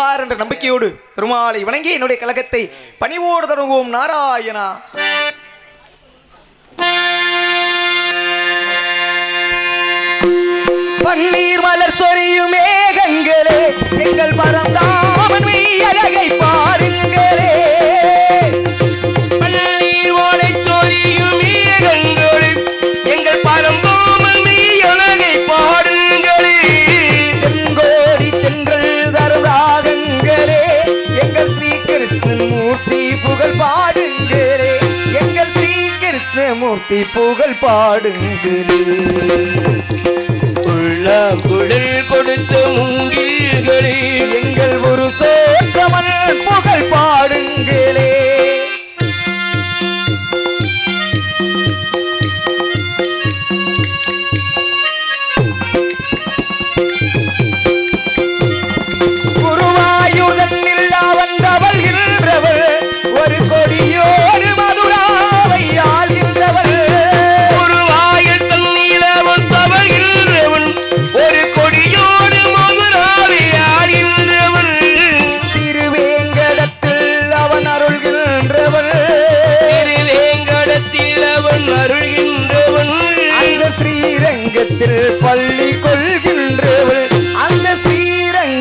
ஏற்பார் என்ற நம்பிக்கையோடு பெருமாளை வணங்கி என்னுடைய கழகத்தை பணிவோடு தொடங்குவோம். நாராயணா. பன்னீர் மலர் சொரியும் மேகங்களே எங்கள் பரந்தாமன் மெய் அழகை பார் மூர்த்தி புகழ் பாடுங்களே. உள்ளம் குடல் கொடுத்த முங்கில்களே எங்கள் ஒரு சோற்றமன் புகழ் பாடுங்களே.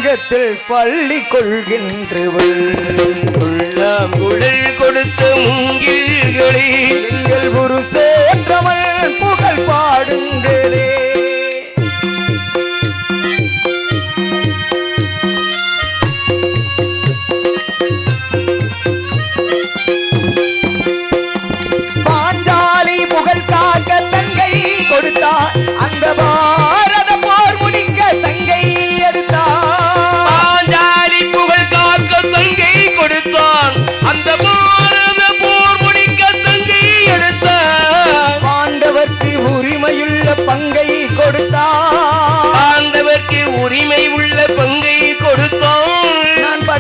ஸ்ரீரங்கத்தில் பள்ளி கொள்கின்றவள் உள்ளம் குடல் கொடுத்த மூங்கில்களே. எங்கள் குரு சேற்றவள் புகழ் பாடுங்களே.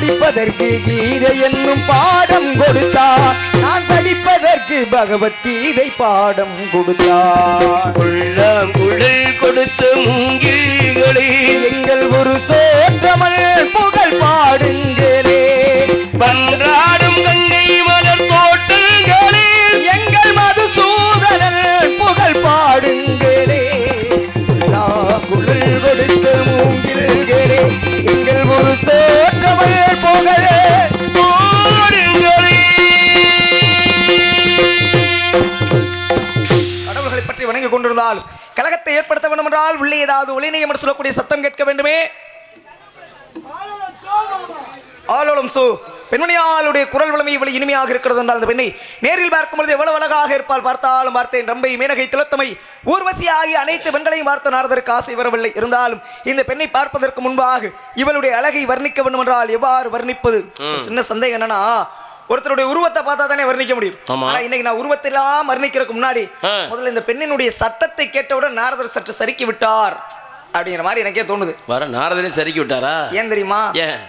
படிப்பதற்கு கீதை என்னும் பாடம் கொடுத்தார். நான் படிப்பதற்கு பகவத்கீதை பாடம் கொடுத்தார். உள்ளம் குழல் கொடுத்த மூங்கில்களே எங்கள் ஒரு சோற்றமல் புகழ் பாடுங்களே. பன்றாடும் உள்ளே ஏதாவது ஒளிநயம் என்று சொல்லக்கூடிய சத்தம் கேட்க வேண்டுமே? ஆலோலம் சு. பெண்மணியாளுடைய குரல் வளமை இவ்வளவு இனிமையாக இருக்கிறது என்றால் அந்த பெண்ணை நேரில் பார்க்கும்போது எவ்வளவு அழகாக இருப்பால் பார்த்தாலும் பார்த்தேன். ரம்பை மேனகை திலத்தமை ஊர்வசி ஆகிய அனைத்து பெண்களையும் பார்த்த நாரதற்கு ஆசை வரவில்லை. இருந்தாலும் இந்த பெண்ணை பார்ப்பதற்கு முன்பாக இவளுடைய அழகை வர்ணிக்க வேண்டும் என்றால் எவ்வாறு வர்ணிப்பது? சின்ன சந்தேகம் என்னன்னா ஒருத்தருடைய உருவத்தை பார்த்தா தானே வர்ணிக்க முடியும். ஆமா. ஆனா இன்னைக்கு நான் உருவத்தை எல்லாம் வர்ணிக்கிறதுக்கு முன்னாடி. முதல்ல இந்த பெண்ணினுடைய சத்தத்தை கேட்டவுடன் நாரதர் சற்று சறுக்கி விட்டார். அப்படிங்கிற மாதிரி எனக்கே தோணுது. வர நாரதனே சறுக்கி விட்டாரா? ஏன் தெரியுமா?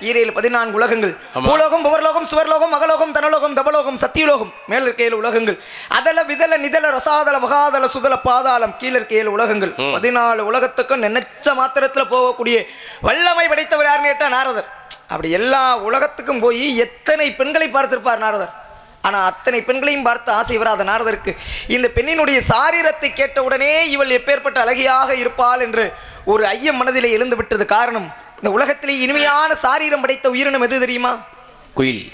ஈரையில் பதினான்கு உலகங்கள். பூலோகம் புவர்லோகம் சுவர்லோகம் மகலோகம் தனலோகம் தபலோகம் சத்தியலோகம். மேல இருக்க ஏழு உலகங்கள். அதல விதல நிதல ரசாதல மகாதல சுதல பாதாளம். கீழ இருக்க ஏழு உலகங்கள். பதினாலு உலகத்துக்கும் நினைச்ச மாத்திரத்துல போகக்கூடிய வல்லமை படைத்தவர் யாருன்னு கேட்டா நாரதர். அப்படி எல்லா உலகத்துக்கும் போய் எத்தனை பெண்களை பார்த்திருப்பார் நாரதர்? ஆனால் அத்தனை பெண்களையும் பார்த்து ஆசை வராத நாரதருக்கு. இந்த பெண்ணினுடைய சாரீரத்தை கேட்டவுடனே இவள் எப்பேற்பட்ட அழகியாக இருப்பாள் என்று ஒரு ஐயம் மனதிலே எழுந்து விட்டது காரணம் இந்த உலகத்திலே இனிமையான சாரீரம் படைத்த உயிரினம் எது தெரியுமா? குயில்.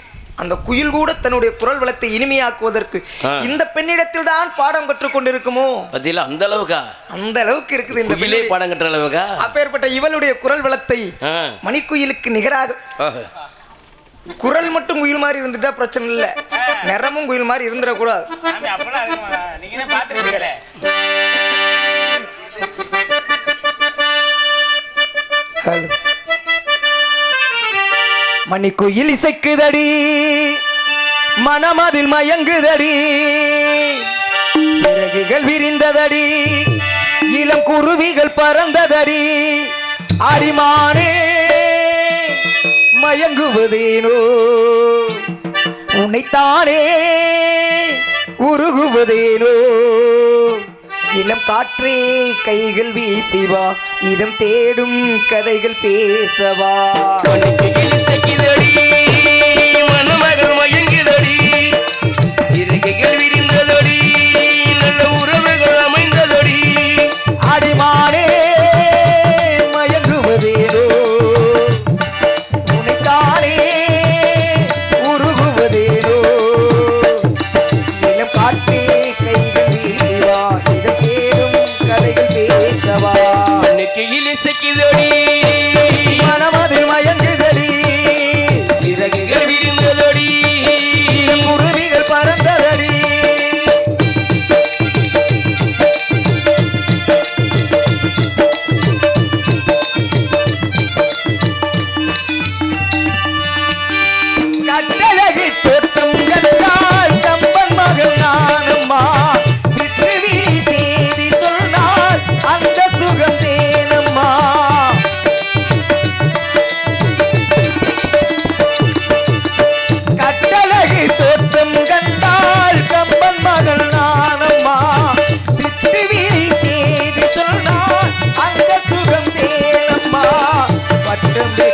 அந்த குயில் கூட தன்னுடைய குரல் வளத்தை இனிமையாக்குவதற்கு. இந்த பெண்ணிடத்தில் தான் பாடம் கற்றுக் கொண்டிருக்குமோ பத்தியில அந்த அளவுக்கா அந்த அளவுக்கு இருக்குது இந்த குயிலே. பாடம் கட்டுற அளவுக்கா அப்பேற்பட்ட இவளுடைய குரல் வளத்தை. மணிக்குயிலுக்கு நிகராக. குரல் மட்டும் குயில் மாதிரி இருந்துட்டா பிரச்சனை இல்லை நிறமும் குயில் மாதிரி இருந்துடக்கூடாது ஹலோ மணிக்குயில் இசைக்குதடி. மனமதில் மயங்குதடி. சிறகுகள் விரிந்ததடி. இளம் குருவிகள் பறந்ததடி. அடிமானே மயங்குவதேனோ? உன்னைத்தானே உருகுவதேனோ? இளம் காற்றே கைகள் வீசிவா. இதம் தேடும் கதைகள் பேசவா. மணமகள் மயங்குதடி. சிறுகைகள் விரிந்ததடி நல்ல உறவுகள் அமைந்ததடி. அடிமானே மயங்குவதேதோ. உனைத்தானே உருகுவதேதோ. இளம் காற்றே dice que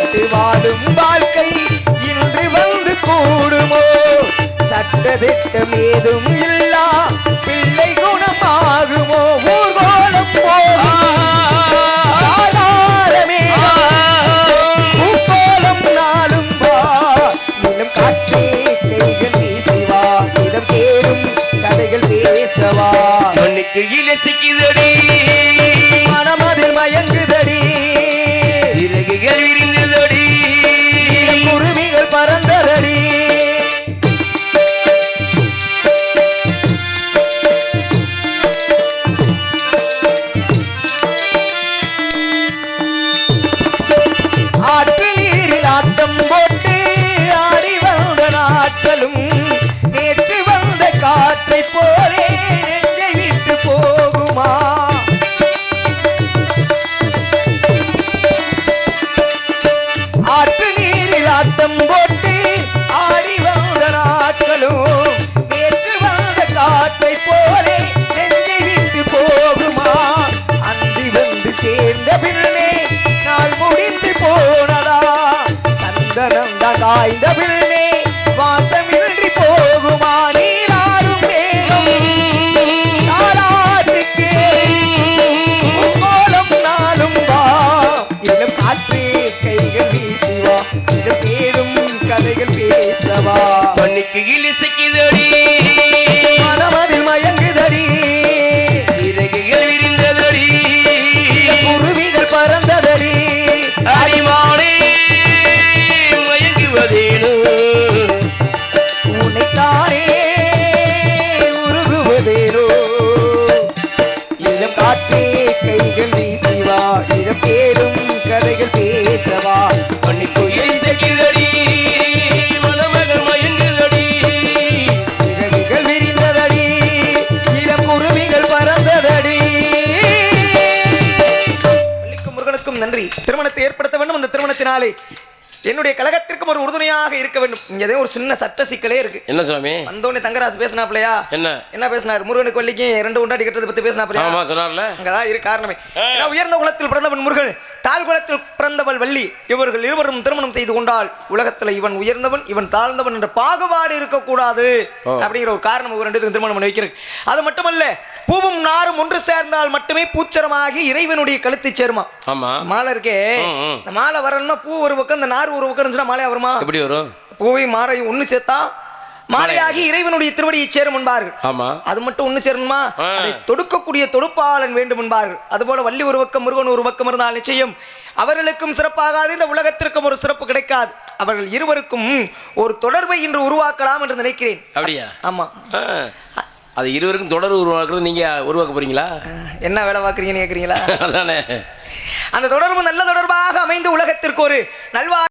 பட்டு விட்டு வாழும் வாழ்க்கை இன்று வந்து கூடுமோ? சட்ட திட்டம் ஏதும் இல்லா பிள்ளை குணமாகுமோ? ஊர்கோலம் போகும்? சாதாரணமே பூக்கோலம் நாளும் மண்ணுக்கு இலசிக்குதடி மனமதில் மயங்குதடி. இறகுகள் விரிந்ததடி குருவிகள் பறந்ததடி. அரிமானே மயங்குவதேனோ? உன்னைத்தானே உருகுவதேரோ இளம் காற்றே கைகள் வீசி வா இடம் தேடும் கதைகள் பேசவா. என்னுடைய கழகத்திற்கும் ஒரு உறுதுணையாக இருக்க வேண்டும். இங்க ஒரு சின்ன சட்ட சிக்கலே இருக்கு. என்ன சுவாமி வந்தோடனே தங்கராசு பேசினாப்லையா? என்ன? என்ன பேசினார்? முருகனுக்கு வள்ளிக்கும் ரெண்டு உண்டாடி கட்டுறதை பத்தி பேசினாப்லையா? ஆமா சொன்னார்ல. அங்கதான் இரு காரணமே. உயர்ந்த குலத்தில் பிறந்தவன் முருகன் தாழ் குலத்தில் பிறந்தவள் வள்ளி. இவர்கள் இருவரும் திருமணம் செய்து கொண்டால் உலகத்துல இவன் உயர்ந்தவன் இவன் தாழ்ந்தவன் என்ற பாகுபாடு இருக்கக்கூடாது. அப்படிங்கிற ஒரு காரணம் ஒரு ரெண்டு திருமணம் பண்ணி வைக்கிறது அது மட்டுமல்ல பூவும் நாரும் ஒன்று சேர்ந்தால் மட்டுமே பூச்சரமாகி இறைவனுடைய கழுத்தை சேருமா? ஆமா. மாலை இருக்கே. மாலை வரணும்னா பூ ஒரு பக்கம் இந்த நார் ஒரு பக்கம் இருந்துச்சுன்னா மாலையா வருமா எப்படி வரும்? பூவையும் மாறையும் ஒண்ணு சேர்த்தா மாலையாகி இறைவனுடைய திருவடியை சேரும் என்பார்கள். ஆமா. அது மட்டும் ஒண்ணு சேரணுமா. அதை தொடுக்கக்கூடிய தொடுப்பாளன் வேண்டும் என்பார்கள். அதுபோல வள்ளி ஒரு பக்கம் முருகன் ஒரு பக்கம் இருந்தால் நிச்சயம் அவர்களுக்கும் சிறப்பாகாது இந்த உலகத்திற்கும் ஒரு சிறப்பு கிடைக்காது. அவர்கள் இருவருக்கும் ஒரு தொடர்பை இன்று உருவாக்கலாம் என்று நினைக்கிறேன். அப்படியா? ஆமா. அது இருவருக்கும் தொடர் உருவாக்குறது நீங்க உருவாக்க போறீங்களா? என்ன வேலை பார்க்குறீங்கன்னு கேட்குறீங்களா அதானே. அந்த தொடர்பு நல்ல தொடர்பாக அமைந்து உலகத்திற்கு ஒரு நல்வா